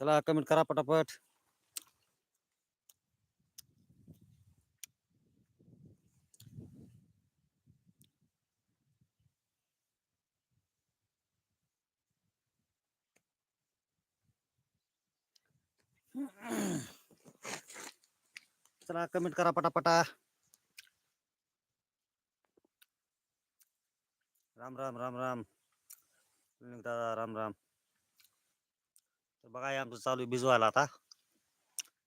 चला कमेंट करा पटापट चला कमेंट करा पटापटा राम राम राम राम सुनील दादा राम राम तर बघा हे आमचं चालू आहे भिजवायला आता.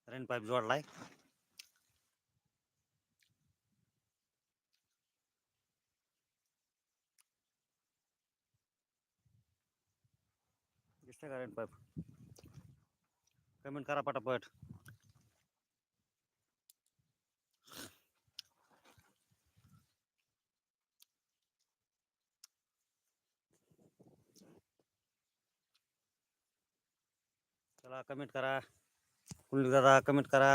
रेन पाईप जोडलाय. दिसतंय का रेन पाईप कमेंट करा पटापट. चला कमेंट करा कुंडली दादा कमेंट करा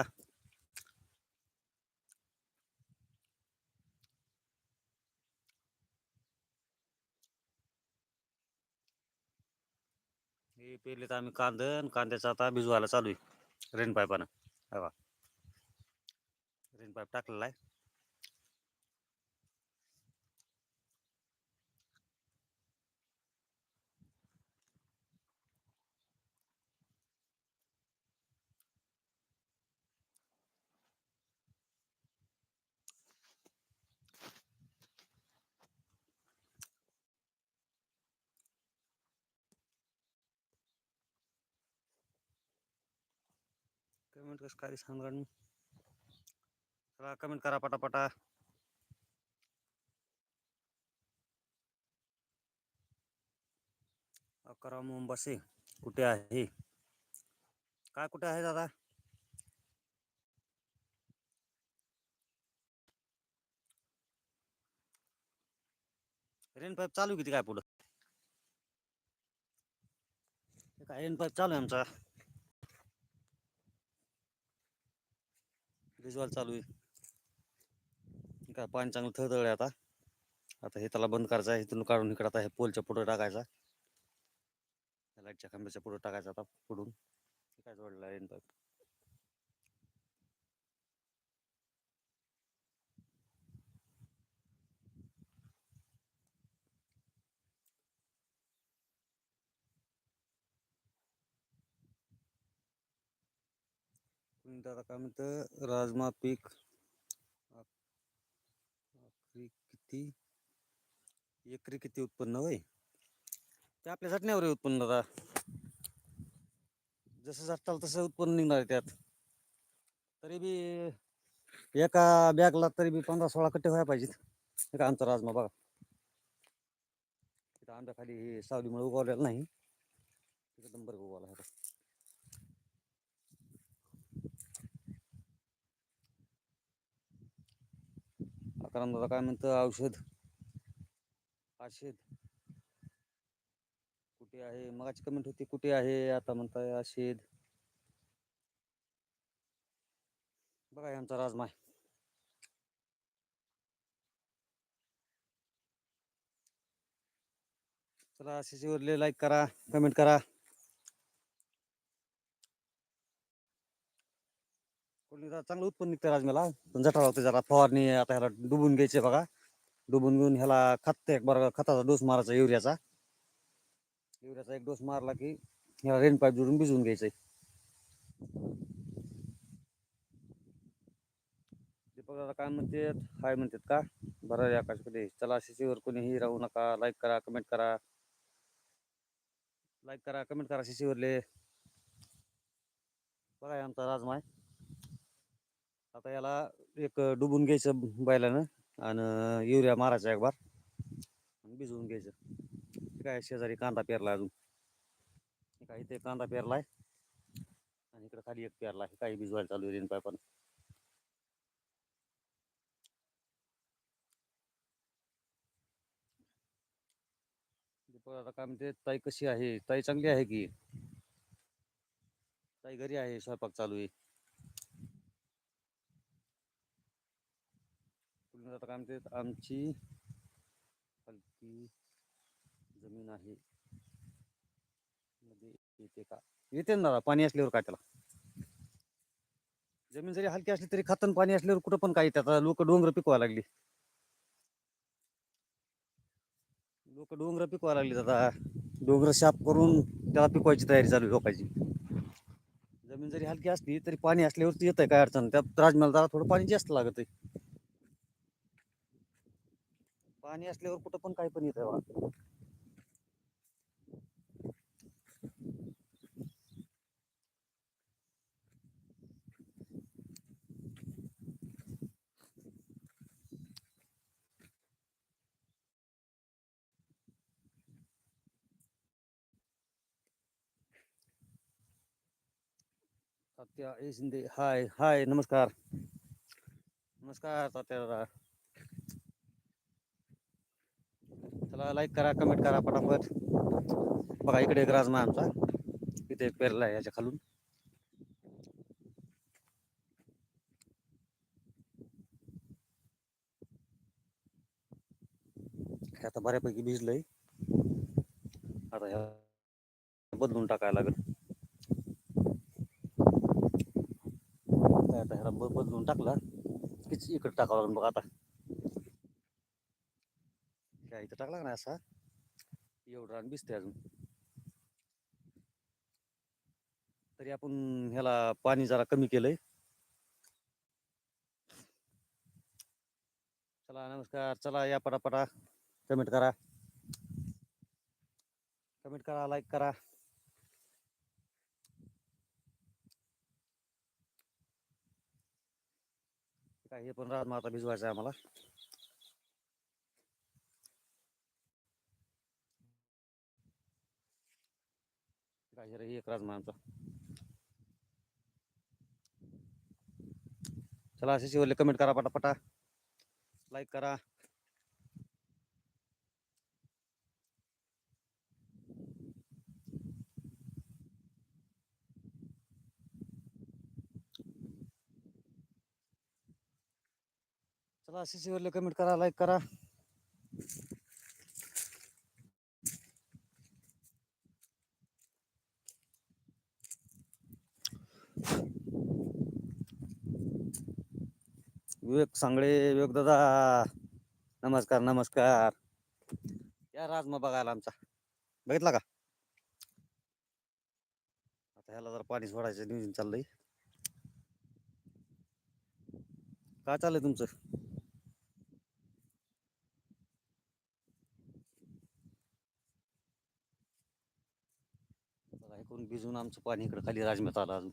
हे पेरले तर आम्ही कांदन कांद्याचा आता भिजवायला चालू आहे रेन पाईपानं हवा रेन पाईप टाकलेला आहे कमेंट कसं काय सांगा आणि चला कमेंट करा पटापटा अकरा मोंबासे कुठे आहे काय कुठे आहे दादा रेन पाईप चालू आहे किती काय पुढं हे काय रेन पाईप चालू आहे आमचा भिजवायला चालू आहे. काय पाणी चांगलं थळथळ आता. आता हे त्याला बंद करायचं आहे. इथून काढून इकडे आता हे पोलच्या पुढं टाकायचा. लाईटच्या खांब्याच्या पुढं टाकायचा आता पुढून. काय जोडला आहे दादा काय म्हणतं राजमा पीक आखरी किती? एकरी किती उत्पन्न होय? ते आपल्या चटण्यावर आहे उत्पन्न दादा जसं झटताल तसं उत्पन्न निघणार आहे त्यात. तरी बी एका बॅगला तरी बी पंधरा सोळा कट्टे व्हायला पाहिजेत. हे का आमचा राजमा बघा. तिथं आंब्याखाली हे सावलीमुळे उगवलेला नाही. तिथं नंबर उगवला आहे कारण दादा काय म्हणतं औषध. आशेद कुठे आहे? मगाची कमेंट होती कुठे आहे? आता म्हणताय आशेद बघा आमचा राजमा. चला असे लाईक करा कमेंट करा. चांगलं उत्पन्न निघतं राजम्याला. पण जठाला होते जरा फवारणी आता ह्याला डुबून घ्यायचे बघा. डुबून घेऊन ह्याला खत एक बरं खताचा डोस मारायचा युरियाचा. युरियाचा एक डोस मारला की ह्याला रेन पाईप जोडून भिजवून घ्यायचंय. दीपक काय म्हणतात? हाय म्हणतात का? बरं आहे आकाशकडे चला शिशीवर कोणीही राहू नका. लाईक करा कमेंट करा. लाईक करा कमेंट करा शिशीवरले बघा आमचा राजमा आहे आता याला एक डुबून घ्यायचं बैलानं आणि युरिया मारायचा एक बार. भिजवून घ्यायचं. काय शेजारी कांदा पेरला अजून. काही काय इथे कांदा पेरलाय. आणि इकडे खाली एक पेरला आहे काही भिजवायला चालू आहे रेन पाय पण आता काय म्हणते ताई कशी आहे? ताई चांगली आहे की? ताई घरी आहे स्वयंपाक चालू आहे. तुम्ही आता काय म्हणते आमची हलकी जमीन आहे. मध्ये येते का? येते ना दादा पाणी असल्यावर काय त्याला? जमीन जरी हलकी असली तरी खतन पाणी असल्यावर कुठं पण काही त्याचा लोक डोंगर पिकवा लागली. लोक डोंगर पिकवा लागली दादा. डोंगर साफ करून त्याला पिकवायची तयारी चालू लोकांची. जमीन जरी हलकी असली तरी पाणी असल्यावरती येत आहे काय अडचण? त्यात राजमाला दादा थोडं पाणी जास्त लागत आहे पाणी असल्यावर कुठं पण काही पण येत आहे तात्या ए शिंदे हाय हाय नमस्कार. नमस्कार तात्या त्याला लाईक करा कमेंट करा पटापट. बघा इकडे एक राजमा आमचा. इथे एक पेरला आहे याच्या खालून हे आता बऱ्यापैकी भिजलंय. आता ह्या बदलून टाकायला लागेल. आता ह्याला बदलून टाकला. किती इकडे टाकावं लागेल बघा आता. काय इथं टाकला ना नाही असा? एवढं रान भिजते अजून. तरी आपण ह्याला पाणी जरा कमी केलंय. चला नमस्कार. चला या पटापटा. कमेंट करा. कमेंट करा लाईक करा. काय हे पण राज माता भिजवायचं आहे आम्हाला. काय रे, एक राजमा आमचा चला असे शिवले कमेंट करा पटापटा लाईक करा चला असे शिवले कमेंट करा लाईक करा विवेक सांगळे विवेक दादा. नमस्कार नमस्कार. या राजमा बघायला आमचा. बघितला का? आता ह्याला जरा पाणी सोडायचं नियोजन चाललंय. काय चाललंय तुमचं? बघा भिजून आमचं पाणी इकडं खाली राजमेत आलं अजून.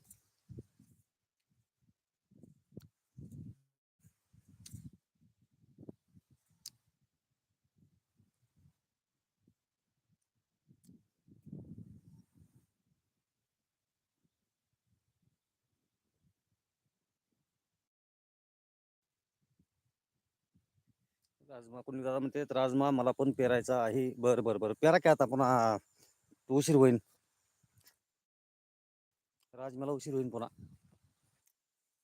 राजमा कोणी दादा म्हणते राजमा मला पण पेरायचा आहे. बर बर बर. पेरा काय आता पुन्हा उशीर होईल राजमाला उशीर होईल पुन्हा.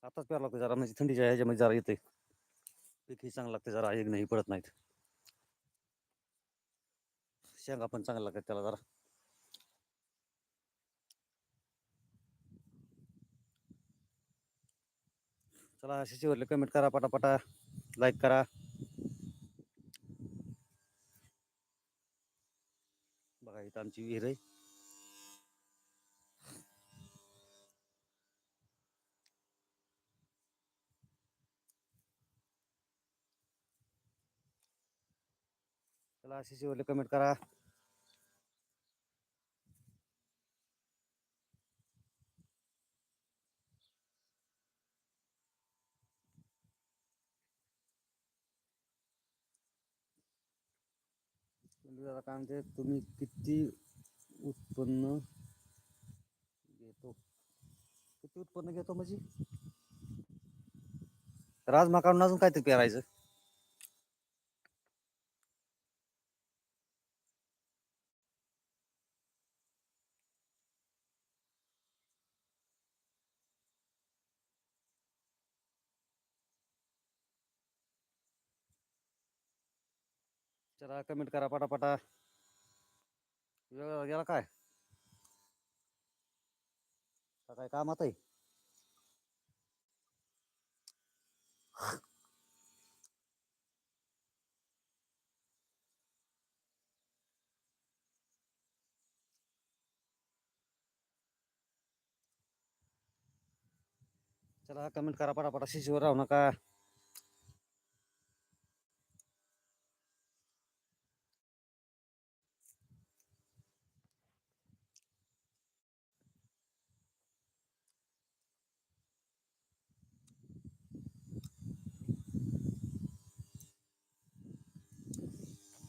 आताच पेरा लागते जरा म्हणजे थंडीच्या ह्याच्यामध्ये जरा येते पीकही चांगलं लागते जरा एक नाही पडत नाहीत. शेंगा पण चांगला लागतात त्याला जरा. चला असे कमेंट करा पटापटा. लाईक करा. बघा इथं आमची विहीर आहे. चला असे शेवटले कमेंट करा. म्हणजे काय म्हणते तुम्ही किती उत्पन्न घेतो? किती उत्पन्न घेतो म्हणजे? राज काढून अजून काहीतरी पेरायचं? चला कमेंट करा पटापटा वेगळा गेला काय आता काय कामात आहे चला कमेंट करा पटापटा शिशीवर राहू नका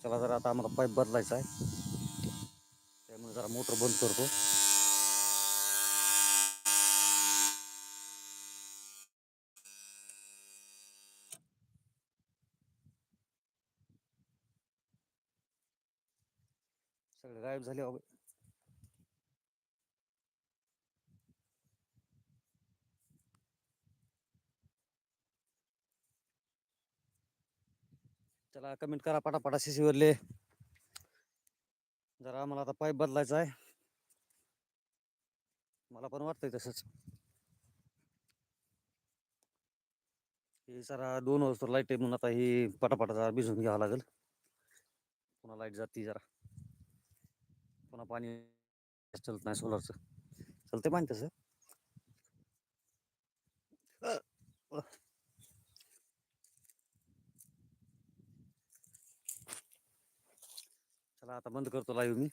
त्याला जरा आता आम्हाला पाईप बदलायचा आहे. त्यामुळे जरा मोटर बंद करतो. सगळे गायब झाले चला कमेंट करा पटापटा शिशीवरले जरा आम्हाला आता पाईप बदलायचा आहे. मला पण वाटतंय तसंच. हे जरा दोन वाजता लाइट आहे म्हणून आता ही पटापटा जरा भिजून घ्यावं लागेल. पुन्हा लाइट जाती जरा. पुन्हा पाणी चलत नाही सोलरचं चलते पाणी तसं. चला आता बंद करतो लाईव्ह मी.